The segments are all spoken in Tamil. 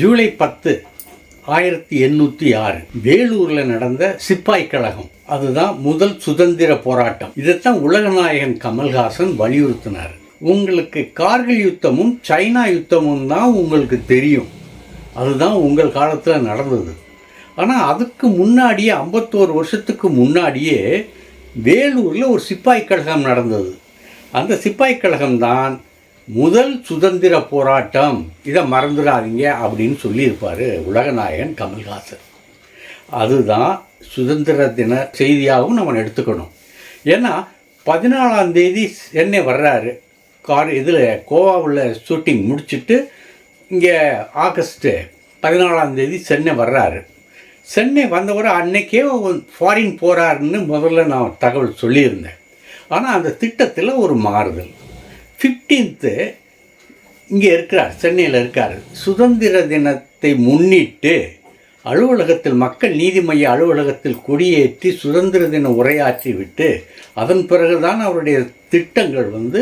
ஜூலை பத்து ஆயிரத்தி எண்ணூற்றி ஆறு வேலூரில் நடந்த சிப்பாய் கழகம். அதுதான் முதல் சுதந்திர போராட்டம். இதைத்தான் உலகநாயகன் கமல்ஹாசன் வலியுறுத்தினார். உங்களுக்கு கார்கில் யுத்தமும் சைனா யுத்தமும் தான் உங்களுக்கு தெரியும். அதுதான் உங்கள் காலத்தில் நடந்தது. ஆனால் அதுக்கு முன்னாடியே ஐம்பத்தோரு வருஷத்துக்கு முன்னாடியே வேலூரில் ஒரு சிப்பாய் கழகம் நடந்தது. அந்த சிப்பாய் கழகம் தான் முதல் சுதந்திர போராட்டம். இதை மறந்துடாதீங்க அப்படின்னு சொல்லியிருப்பார் உலகநாயகன் கமல்ஹாசன். அதுதான் சுதந்திர தின செய்தியாகவும் நம்ம எடுத்துக்கணும். ஏன்னா பதினாலாம் தேதி சென்னை வர்றாரு. கார் இதில் கோவாவில் ஷூட்டிங் முடிச்சுட்டு இங்கே ஆகஸ்ட்டு பதினாலாம் தேதி சென்னை வர்றாரு. சென்னை வந்தவரை அன்னைக்கே ஃபாரின் போகிறாருன்னு முதல்ல நான் தகவல் சொல்லியிருந்தேன். ஆனால் அந்த திட்டத்தில் ஒரு மாறுதல். ஃபிஃப்டீன்த்து இங்கே இருக்கிறார் சென்னையில் இருக்கார். சுதந்திர தினத்தை முன்னிட்டு அலுவலகத்தில் மக்கள் நீதி மைய அலுவலகத்தில் கொடியேற்றி சுதந்திர தின உரையாற்றி விட்டு அதன் பிறகுதான் அவருடைய திட்டங்கள் வந்து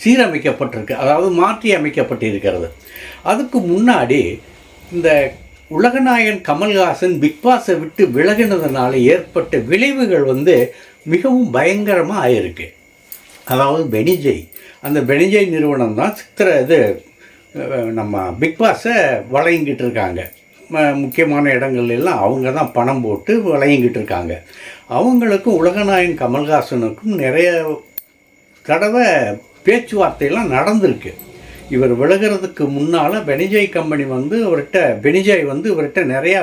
சீரமைக்கப்பட்டிருக்கு அதாவது மாற்றி அமைக்கப்பட்டிருக்கிறது அதுக்கு முன்னாடி இந்த உலகநாயகன் கமல்ஹாசன் பிக் பாஸை விட்டு விலகினதுனால ஏற்பட்ட விளைவுகள் வந்து மிகவும் பயங்கரமாக ஆயிருக்கு. அதாவது பெனிஜெய் அந்த பெனிஜெய் நிறுவனம் தான் சித்திர இது நம்ம பிக் பாஸை வளையங்கிட்டு இருக்காங்க. ம- முக்கியமான இடங்கள் எல்லாம் அவங்க தான் பணம் போட்டு வளையங்கிட்டு இருக்காங்க. அவங்களுக்கும் உலகநாயகன் கமல்ஹாசனுக்கும் நிறைய தடவை பேச்சுவார்த்தையெல்லாம் நடந்திருக்கு. இவர் விலகிறதுக்கு முன்னால் பெனிஜாய் கம்பெனி வந்து இவர்கிட்ட பெனிஜாய் வந்து இவர்கிட்ட நிறையா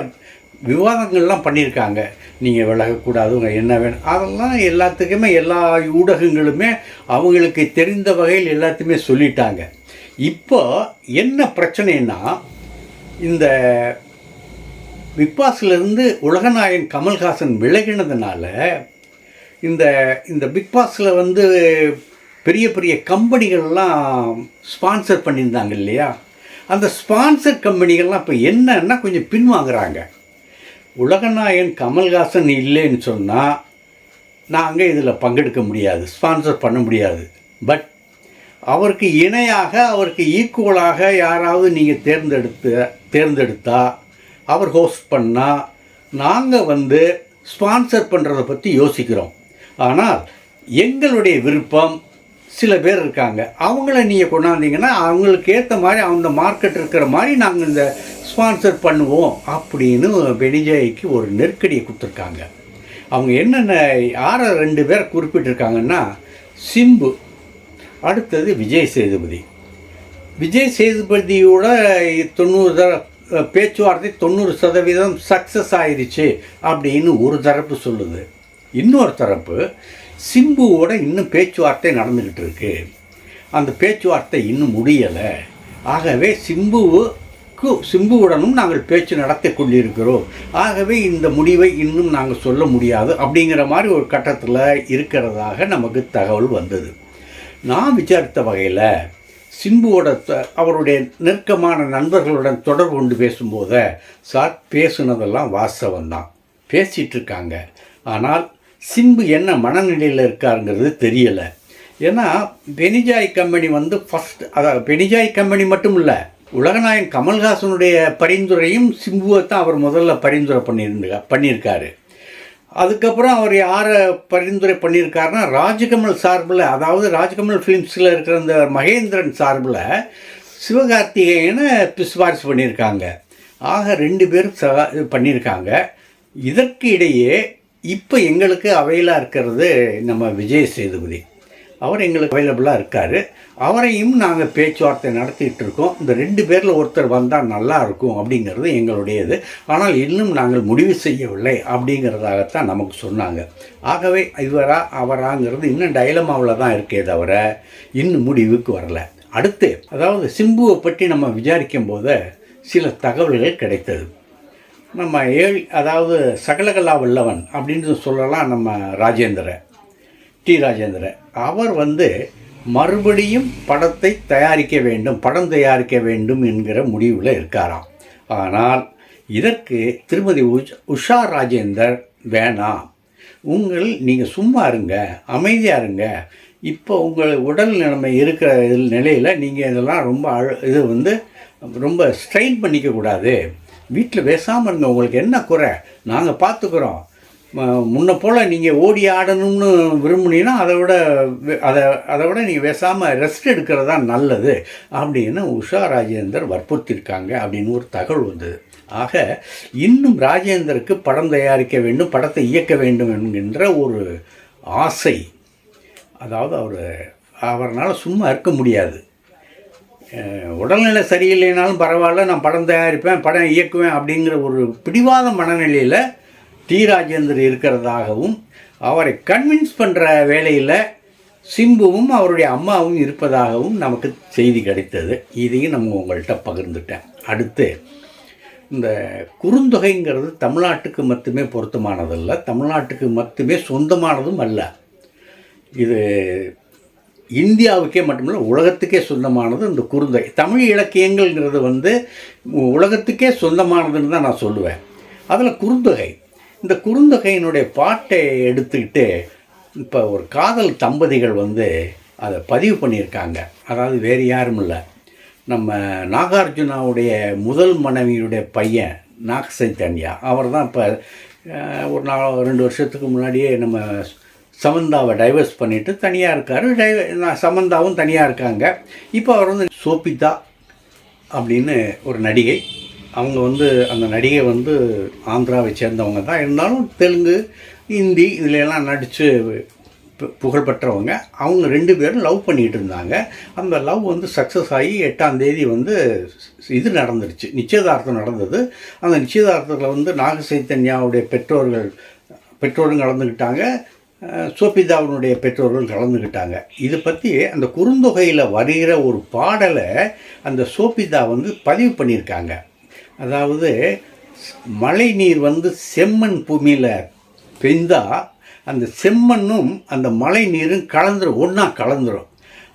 விவாதங்கள்லாம் பண்ணியிருக்காங்க. நீங்கள் விலகக்கூடாதுங்க என்ன வேணும். அதெல்லாம் எல்லாத்துக்குமே எல்லா ஊடகங்களுமே அவங்களுக்கு தெரிந்த வகையில் எல்லாத்தையுமே சொல்லிட்டாங்க. இப்போ என்ன பிரச்சனைன்னா இந்த பிக்பாஸ்லேருந்து உலகநாயகன் கமல்ஹாசன் விலகினதுனால இந்த இந்த பிக் பாஸில் வந்து பெரிய பெரிய கம்பெனிகள்லாம் ஸ்பான்சர் பண்ணியிருந்தாங்க இல்லையா? அந்த ஸ்பான்சர் கம்பெனிகள்லாம் இப்போ என்னன்னா கொஞ்சம் பின்வாங்குறாங்க. உலகநாயகன் கமல்ஹாசன் இல்லைன்னு சொன்னால் நாங்கள் இதில் பங்கெடுக்க முடியாது ஸ்பான்சர் பண்ண முடியாது. பட் அவருக்கு இணையாக அவருக்கு ஈக்குவலாக யாராவது நீங்கள் தேர்ந்தெடுத்து தேர்ந்தெடுத்தா அவர் ஹோஸ்ட் பண்ணால் நாங்கள் வந்து ஸ்பான்சர் பண்ணுறதை பற்றி யோசிக்கிறோம். ஆனால் எங்களுடைய விருப்பம் சில பேர் இருக்காங்க. அவங்கள நீங்கள் கொண்டாந்தீங்கன்னா அவங்களுக்கு ஏற்ற மாதிரி அந்த மார்க்கெட் இருக்கிற மாதிரி நாங்கள் இந்த ஸ்பான்சர் பண்ணுவோம் அப்படின்னு பெனிஜாய்க்கு ஒரு நெருக்கடியை கொடுத்துருக்காங்க. அவங்க என்னென்ன யாரை ரெண்டு பேரை குறிப்பிட்டிருக்காங்கன்னா சிம்பு அடுத்தது விஜய் சேதுபதி. விஜய் சேதுபதியோட தொண்ணூறு தர பேச்சுவார்த்தை தொண்ணூறு சதவீதம் சக்ஸஸ் ஆயிடுச்சு அப்படின்னு ஒரு தரப்பு சொல்லுது. இன்னொரு தரப்பு சிம்புவோட இன்னும் பேச்சுவார்த்தை நடந்துக்கிட்டு இருக்கு. அந்த பேச்சுவார்த்தை இன்னும் முடியலை. ஆகவே சிம்புவுக்கு சிம்புவுடனும் நாங்கள் பேச்சு நடத்தி கொண்டிருக்கிறோம். ஆகவே இந்த முடிவை இன்னும் நாங்கள் சொல்ல முடியாது அப்படிங்கிற மாதிரி ஒரு கட்டத்தில் இருக்கிறதாக நமக்கு தகவல் வந்தது. நான் விசாரித்த வகையில் சிம்புவோட த- அவருடைய நெருக்கமான நண்பர்களுடன் தொடர்பு கொண்டு பேசும்போது சார் பேசுனதெல்லாம் வாஸ்தவம் தான் பேசிகிட்டு இருக்காங்க. ஆனால் சிம்பு என்ன மனநிலையில் இருக்காருங்கிறது தெரியலை. ஏன்னா பெனிஜாய் கம்பெனி வந்து ஃபஸ்ட் அதாவது பெனிஜாய் கம்பெனி மட்டும் இல்லை உலகநாயகன் கமல்ஹாசனுடைய பரிந்துரையும் சிம்புவை தான் அவர் முதல்ல பரிந்துரை பண்ணியிருந்தா பண்ணியிருக்காரு. அதுக்கப்புறம் அவர் யாரை பரிந்துரை பண்ணியிருக்காருன்னா ராஜகமல் சார்பில் அதாவது ராஜகமல் ஃபிலிம்ஸில் இருக்கிற அந்த மகேந்திரன் சார்பில் சிவகார்த்திகேயனை சிபாரிசு பண்ணியிருக்காங்க. ஆக ரெண்டு பேரும் சகா இது பண்ணியிருக்காங்க. இதற்கு இடையே இப்போ எங்களுக்கு அவைலாக இருக்கிறது நம்ம விஜய் சேதுபதி. அவர் எங்களுக்கு அவைலபிளாக இருக்கார். அவரையும் நாங்கள் பேச்சுவார்த்தை நடத்திட்டு இருக்கோம். இந்த ரெண்டு பேரில் ஒருத்தர் வந்தால் நல்லா இருக்கும் அப்படிங்கிறது எங்களுடையது. ஆனால் இன்னும் நாங்கள் முடிவு செய்யவில்லை அப்படிங்கிறதாகத்தான் நமக்கு சொன்னாங்க. ஆகவே இவரா அவராங்கிறது இன்னும் டைலமாவில் தான் இருக்கே தவிர இன்னும் முடிவுக்கு வரல. அடுத்து அதாவது சிம்புவை பற்றி நம்ம விசாரிக்கும் போது சில தகவல்கள் கிடைத்தது. நம்ம ஏழ் அதாவது சகலகலா வல்லவன் அப்படின்னு சொல்லலாம் நம்ம ராஜேந்திர டி ராஜேந்திர. அவர் வந்து மறுபடியும் படத்தை தயாரிக்க வேண்டும் படம் தயாரிக்க வேண்டும் என்கிற முடிவில் இருக்காராம். ஆனால் இதற்கு திருமதி உஷ் உஷா ராஜேந்தர் வேணாம். உங்கள் நீங்கள் சும்மா இருங்க அமைதியாக இருங்க. இப்போ உங்கள் உடல் நிலைமை இருக்கிற நிலையில் நீங்கள் இதெல்லாம் ரொம்ப அழ இது வந்து ரொம்ப ஸ்ட்ரெயின் பண்ணிக்கக்கூடாது வீட்டில் பேசாமல் இருங்க உங்களுக்கு என்ன குறை? நாங்கள் பார்த்துக்குறோம் முன்ன போல் நீங்கள் ஓடி ஆடணும்னு விரும்புனீங்கன்னா அதை விட அதை அதை விட நீங்கள் பேசாமல் ரெஸ்ட் எடுக்கிறது தான் நல்லது. அப்படின்னு உஷா ராஜேந்தர் வற்புறுத்தியிருக்காங்க அப்படின்னு ஒரு தகவல் வந்தது. ஆக இன்னும் ராஜேந்தருக்கு படம் தயாரிக்க வேண்டும் படத்தை இயக்க வேண்டும் என்கின்ற ஒரு ஆசை. அதாவது அவர் அவரால் சும்மா இருக்க முடியாது. உடல்நிலை சரியில்லைனாலும் பரவாயில்ல நான் படம் தயாரிப்பேன் படம் இயக்குவேன் அப்படிங்கிற ஒரு பிடிவாத மனநிலையில் டி ராஜேந்தர் இருக்கிறதாகவும் அவரை கன்வின்ஸ் பண்ணுற வேலையில் சிம்புவும் அவருடைய அம்மாவும் இருப்பதாகவும் நமக்கு செய்தி கிடைத்தது. இதையும் நம்ம உங்கள்கிட்ட பகிர்ந்துட்டேன். அடுத்து இந்த குறுந்தொகைங்கிறது தமிழ்நாட்டுக்கு மட்டுமே பொருத்தமானதல்ல தமிழ்நாட்டுக்கு மட்டுமே சொந்தமானதும் அல்ல. இது இந்தியாவுக்கே மட்டுமில்ல உலகத்துக்கே சொந்தமானது இந்த குறுந்தொகை. தமிழ் இலக்கியங்கள்ங்கிறது வந்து உலகத்துக்கே சொந்தமானதுன்னு தான் நான் சொல்லுவேன். அதில் குறுந்தொகை. இந்த குறுந்தொகையினுடைய பாட்டை எடுத்துக்கிட்டு இப்போ ஒரு காதல் தம்பதிகள் வந்து அதை பதிவு பண்ணியிருக்காங்க. அதாவது வேறு யாரும் இல்லை. நம்ம நாகார்ஜுனாவுடைய முதல் மனைவியுடைய பையன் நாக சைத்தன்யா அவர் தான் இப்போ ஒரு நாலு ரெண்டு வருஷத்துக்கு முன்னாடியே நம்ம சமந்தாவை டைவர்ஸ் பண்ணிவிட்டு தனியாக இருக்கார். டைவ நான் சமந்தாவும் தனியாக இருக்காங்க. இப்போ அவர் வந்து சோபிதா அப்படின்னு ஒரு நடிகை. அவங்க வந்து அந்த நடிகை வந்து ஆந்திராவை சேர்ந்தவங்க தான். இருந்தாலும் தெலுங்கு ஹிந்தி இதிலெல்லாம் நடித்து புகழ்பெற்றவங்க அவங்க ரெண்டு பேரும் லவ் பண்ணிகிட்டு இருந்தாங்க. அந்த லவ் வந்து சக்ஸஸ் ஆகி எட்டாம் தேதி வந்து இது நடந்துருச்சு. நிச்சயதார்த்தம் நடந்தது. அந்த நிச்சயதார்த்தத்தில் வந்து நாக சைத்தன்யாவுடைய பெற்றோர்கள் பெற்றோரும் கலந்துக்கிட்டாங்க சோபிதாவினுடைய பெற்றோர்கள் கலந்துக்கிட்டாங்க இது பற்றி அந்த குறுந்தொகையில் வருகிற ஒரு பாடலை அந்த சோபிதா வந்து பதிவு பண்ணியிருக்காங்க. அதாவது மழை நீர் வந்து செம்மண் பூமியில் பெய்ந்தால் அந்த செம்மண்ணும் அந்த மழை நீரும் கலந்துரும் ஒன்றா கலந்துரும்.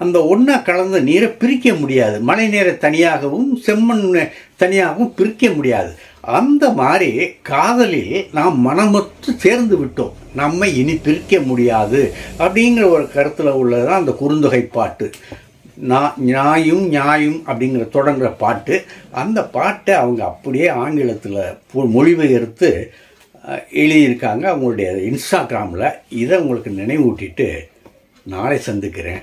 அந்த ஒன்றா கலந்த நீரை பிரிக்க முடியாது. மழை நீரை தனியாகவும் செம்மண் தனியாகவும் பிரிக்க முடியாது. அந்த மாதிரி காதலில் நாம் மனமொத்து சேர்ந்து விட்டோம். நம்மை இனி பிரிக்க முடியாது அப்படிங்கிற ஒரு கருத்தில் உள்ளதுதான் அந்த குறுந்தொகை பாட்டு. நான் நியாயும் நியாயும் அப்படிங்கிற தொடங்குற பாட்டு. அந்த பாட்டை அவங்க அப்படியே ஆங்கிலத்தில் மொழிபெயர்த்து எழுதியிருக்காங்க. அவங்களுடைய இன்ஸ்டாகிராமில். இதை உங்களுக்கு நினைவூட்டிட்டு நாளை சந்திக்கிறேன்.